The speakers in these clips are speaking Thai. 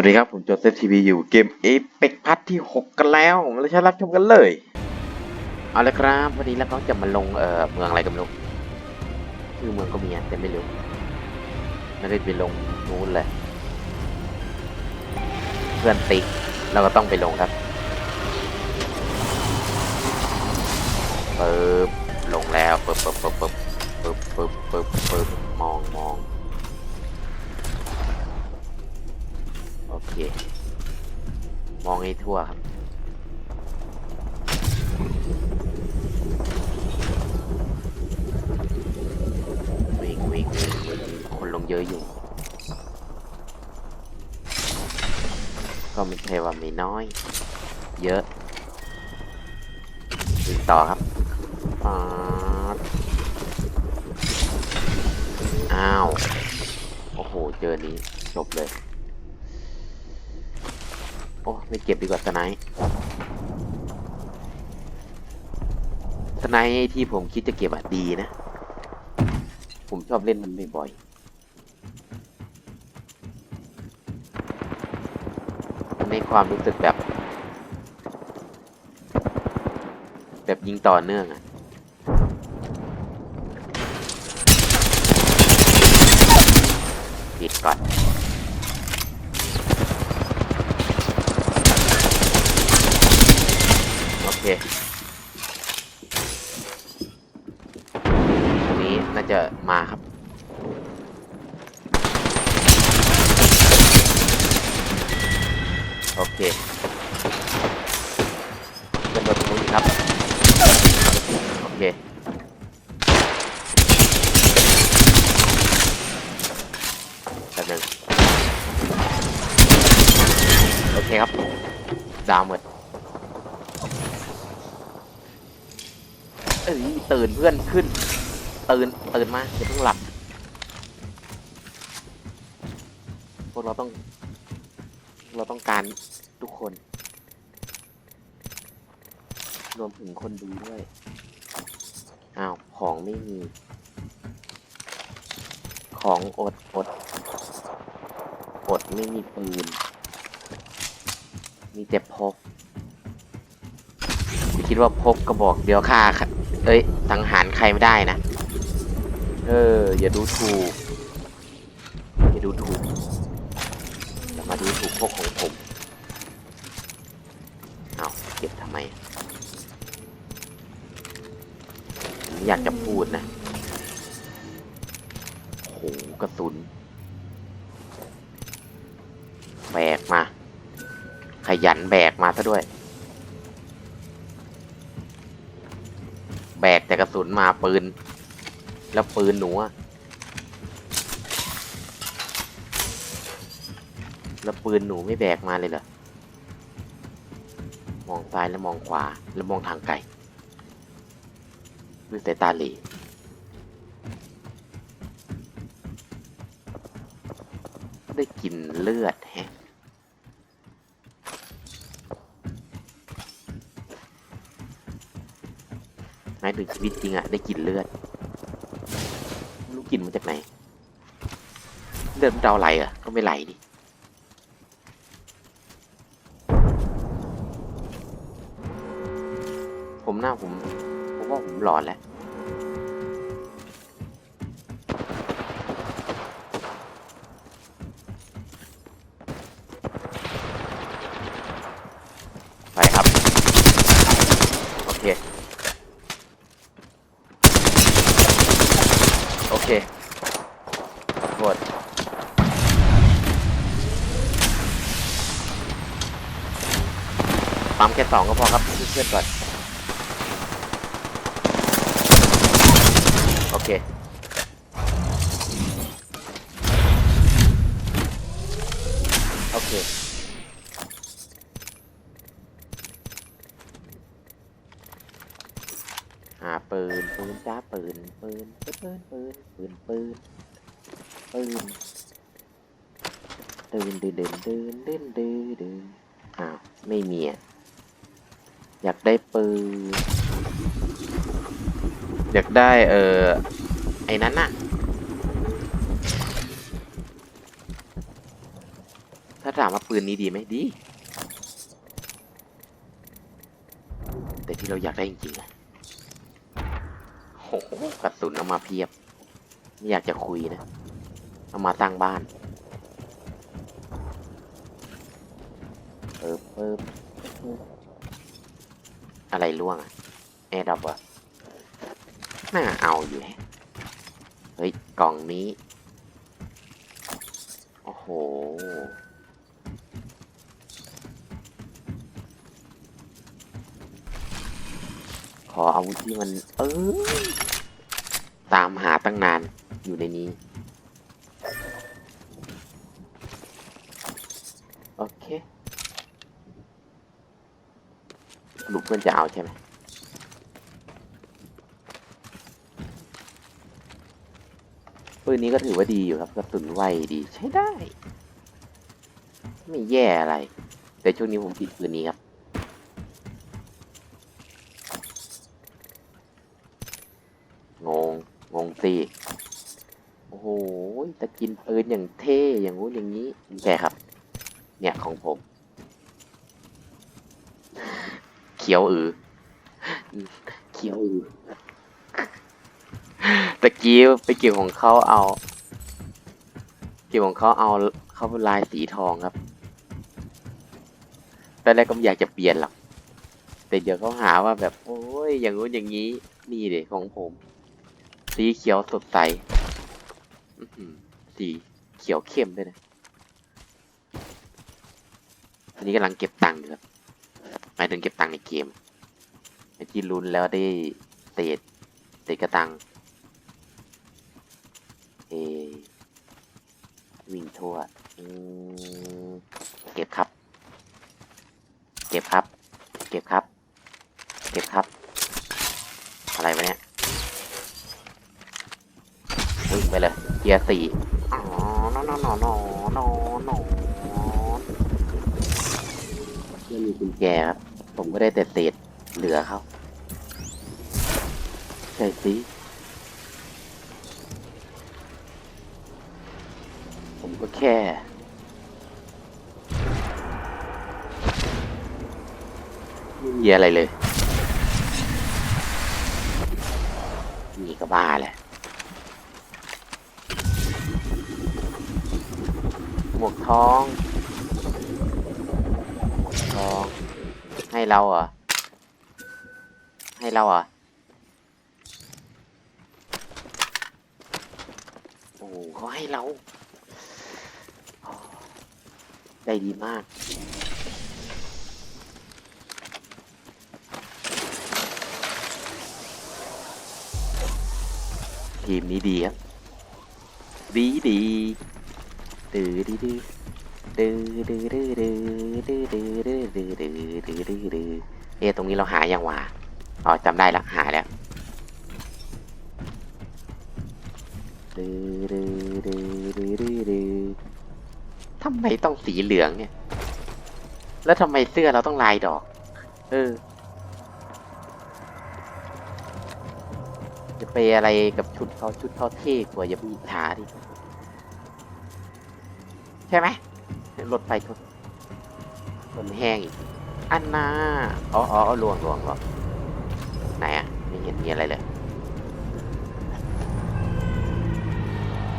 วัสดีครับ ผมโจเซฟทีวีอยู่เกมเอเปกพัทที่ 6 กันแล้วมาเลยรับชมกันเลย เอาลยครับ วันนี้แล้วก็จะมาลงเอ่อเมืองอะไรกันไม่รู้ชื่อเมืองก็มีอะแต่ไม่รู้ไม่ได้ไปลงนู้นเลย เพื่อนติ๊กเราก็ต้องไปลงครับปึ๊บลงแล้วปึ๊บปึ๊บปึ๊บปึ๊ องให้ทั่วครับ วิ่งวิ่งวิ่งวิ่งคนลงเยอะอยู่ ก็ไม่ใช่ว่าไม่น้อย เยอะวิ่งต่อครับป๊าดอ้าว โอ้โห เจอนี้จบเลย อ้ไม่เก็บดีกว่าสไนป์สไนป์ที่ผมคิดจะเก็บอะดีนะ ผมชอบเล่นมันบ่อยๆในความรู้สึกแบบ แบบยิงต่อเนื่องอะปิดก่อน โอเค ตรงนี้น่าจะมาครับ โอเคเป็นตรงนี้ครับ โอเคแป๊บนึงโอเคครับ ดาวหมด เอ้ยตื่นเพื่อนขึ้น ตื่นตื่นมาอย่าเพิ่งหลับพวกเราต้อง เราต้องการทุกคน รวมถึงคนดูด้วยอ้าวของไม่มี ของอดอดอดไม่มีปืน มีแต่พกคิดว่าพกกระบอกเดียวฆ่าค่ะ เอ้ยสังหารใครไม่ได้นะ เออ อย่าดูถูก อย่าดูถูก อย่ามาดูถูกพวกของผม เอาเก็บทำไมผมอยากจะพูดนะโหกระสุน แบกมา ขยันแบกมาซะด้วย ปืน แล้วปืนหนูอะแล้วปืนหนูไม่แบกมาเลยเหรอ มองซ้ายแล้วมองขวาแล้วมองทางไกลด้วยสายตาหล่ได้กลินเลือดแฮะ หมายถึงชี วิตจริงอะได้กลิ่นเลือดรู้กลิ่นมาจากไหน เลือดมันจะเราไหลอะก็ไม่ไหลดิผมหน้าผมผมว่าผมหลอนแล้ว ไปครับ โอเค โอ เคขอโทษปั๊มแค่สองก็พอครับเพื่อนๆก่อน โอเคโอเค หาปืนปืนจ้าปืนปืนปืนปืนปืนปืนปืนปืนดืนดืนดืนดืนดืนดืนอ้าวไม่มีอะอยากได้ปืนอยากได้เออไอ้นั้นน่ะถ้าถามว่าปืนนี้ดีไหมดี แต่ที่เราอยากได้จริงๆอะ โอ้โหกระสุนเอามาเพียบ ไม่อยากจะคุยนะ เอามาตั้งบ้านเปิบเปิบเปิบอะไรล่วงอะแอร์ดับวะน่าเอาอยู่แฮะเฮ้ย กล่องนี้ โอ้โห ขออาวุธที่มัน เออามหาตั้งนานอยู่ในนี้ โอเคลูกเพื่อนจะเอาใช่ไหมปืนนี้ก็ถือว่าดีอยู่ครับกระสุนไวดีใช้ได้ ไม่แย่อะไร แต่ช่วงนี้ผมติดปืนนี้ครับ งง งง สิโอ้โหจะกินปืนอย่างเท่อย่างงู้นอย่างนี้แกครับ เนี่ยของผม เขียวอือเขียวอือตะกี้ไปเกี่ยวของเขาเอา เกี่ยวของเขาเอาเขาเป็นลายสีทองครับตอนแรกก็ไม่อยากจะเปลี่ยนหรอกแต่เดี๋ยวเขาหาว่าแบบ โอ้ยอย่างงู้นอย่างนี้ นี่เด็ของผม สีเขียวสดใสสีเขียวเข้มด้วยนะอันนี้กำลังเก็บตังค์อยู่ครับหมายถึงเก็บตังค์ในเกมไอ้ที่ลุ้นแล้วได้เศษเศษกระตังเอวิ่งทั่วเก็บครับ เก็บครับ เก็บครับ เก็บครับ อะไรวะเนี่ย วิ่ง ไปเลยเกียร์สี่อ๋อนอนอนอนอนอนอนไม่มีกุญแจครับผมก็ได้แต่เศษเหลือเขาใช่สิผมก็แค่ไม่มีอะไรเลยมีก็บ้าแหละ หมวกทองหมวกทอง ให้เราเหรอ ให้เราเหรอ โอ้โหเขาให้เรา ได้ดีมากทีมนี้ดีครับ ดีดี ดื้อดื้อดื้อดื้อดื้อดื้อดื้อดื้อดื้อดื้อดื้อดื้อดื้อดื้อดื้อเอ๊ะตรงนี้เราหายังวะอ๋อจำได้ละหาแล้วดื้อดื้อดื้อดื้อดื้อดื้อทำไมต้องสีเหลืองเนี่ย แล้วทำไมเสื้อเราต้องลายดอก เออจะไปอะไรกับชุดเขาชุดเขาเท่กว่าอย่าไปอิจฉาดิ ใช่ไหมรถไฟชนชนแห้งอีก อันน่าอ๋ออ๋อลวงลวงลวงไหนอะไม่เห็นมีอะไรเลย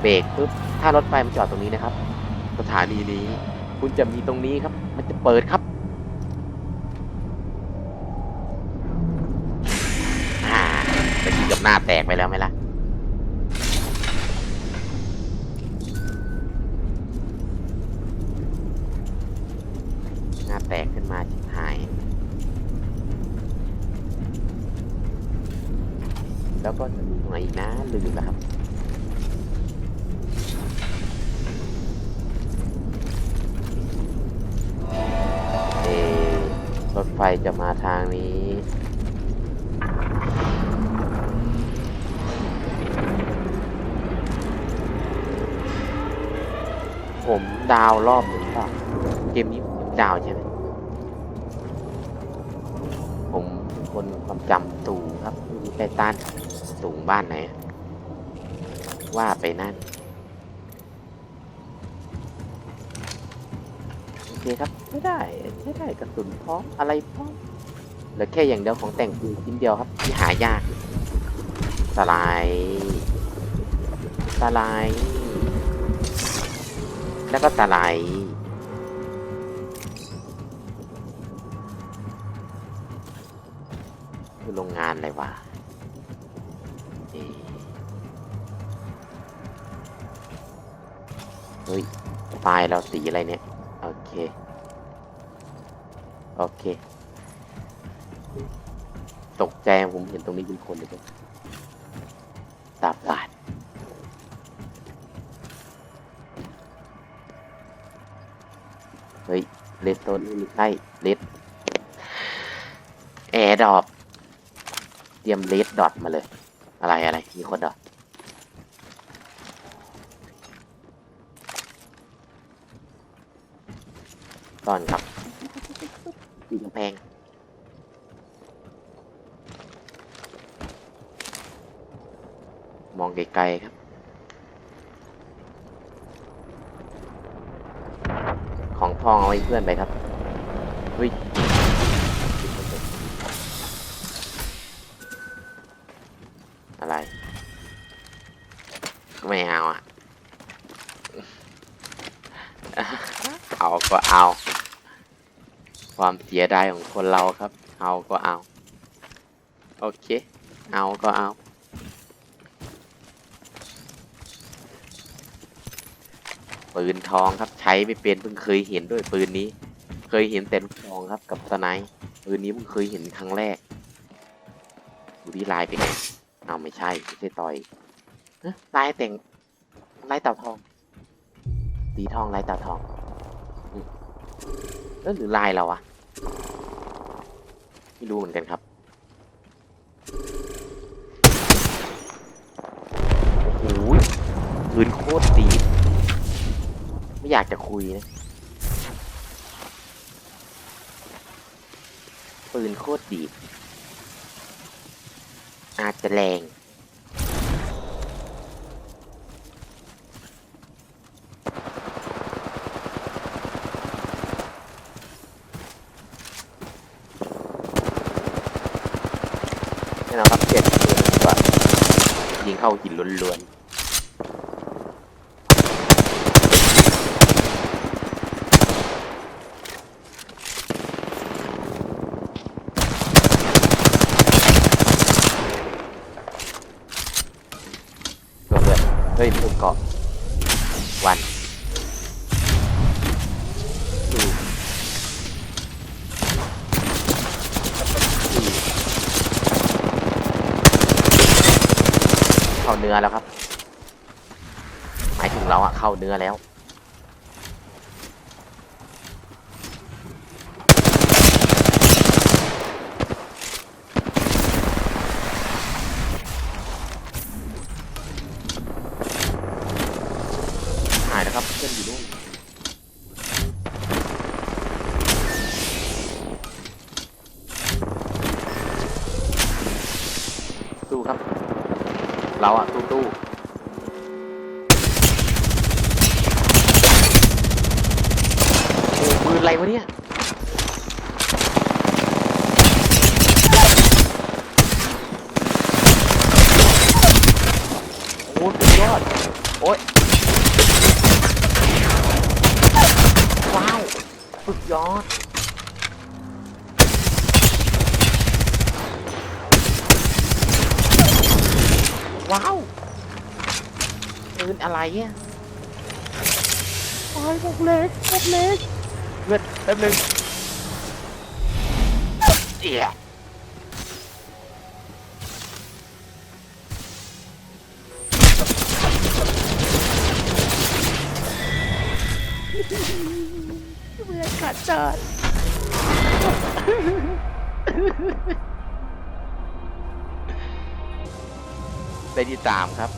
เบรกปุ๊บ ถ้ารถไฟมันจอดตรงนี้นะครับ สถานีนี้ คุณจะมีตรงนี้ครับ มันจะเปิดครับอ่าตะกี้กับหน้าแตกไปแล้วไหมล่ะ น้าแตกขึ้นมาชิบหาย แล้วก็จะมีตรงไหนอีกนะลืมแล้วครับเอรถไฟจะมาทางนี้ผมดาวรอบหนึ่งเปล่าเกมนี้ผม ดาวใช่ไหมผมเป็นคนความจำสูงครับไม่มีใครต้านสูงบ้านไหน ว่าไปนั่น โอเคครับไม่ได้ใช้ได้กระสุนพร้อมอะไรพร้อมเหลือแค่อย่างเดียวของแต่งปืนชิ้นเดียวครับ ที่หายากสไลด์สไลด์แล้วก็สไลด์ คือโรงงานอะไรวะเอ๊ะเฮ้ยไฟล์เราสีอะไรเนี่ย โอเค โอเค ตกใจผมเห็นตรงนี้เป็นคนเลยครับตาบาดเฮ้ยเลดโซนไม่ใช่เลดแอร์ดอป เตรียมเลดดอทมาเลย อะไรอะไรมีคนดอทตอนครับอีกำแพงมองไกลๆครับ ของทองเอาไว้เพื่อนไปครับเฮ้ยอะไร ไม่เอาอะ เอา ก็เอา ความเสียดายของคนเราครับ เอาก็เอา โอเค เอาก็เอา ปืนทองครับใช้ไม่เป็นเพิ่งเคยเห็นด้วยปืนนี้ เคยเห็นแต่ลูกทองครับกับสไนป์ปืนนี้เพิ่งเคยเห็นครั้งแรกดูที่ลายเป็นไงเอาไม่ใช่ไม่ใช่ต่อยลายแต่งลายเต่าทองสีทองลายเต่าทอง เอ้ยหรือลายเราอะไม่รู้เหมือนกันครับโอ้โหปืนโคตรดีไม่อยากจะคุยนะปืนโคตรดีอาจจะแรง นี่นะครับเจ็ดปืนกว่ายิงเข้าหินล้วนๆ ลงเลยเฮ้ยเพิ่มเกาะวันดู เนื้อแล้วครับ หมายถึงเราอะเข้าเนื้อแล้ว หายแล้วครับเพื่อนอยู่นู่น เราอะตู้ตู้โอ้ปืนอะไรวะเนี่ยโอ้สุดยอดโอ้ยว้าวสุดยอด ว้าวปืนอะไรอะโอ้ยพวกเล็กพวกเล็กเลือดแป๊บนึงเอี่ยเมื่อขาดจอด ได้ที่สามครับ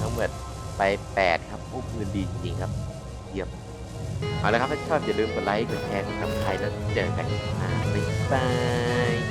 ทั้งหมดไปแปดครับพวกปืนดีจริงๆครับเยี่ยมเอาละครับถ้าชอบอย่าลืมกดไลค์กดแชร์กดซับสไครต์แล้วเจอกันอ่าบ๊ายบาย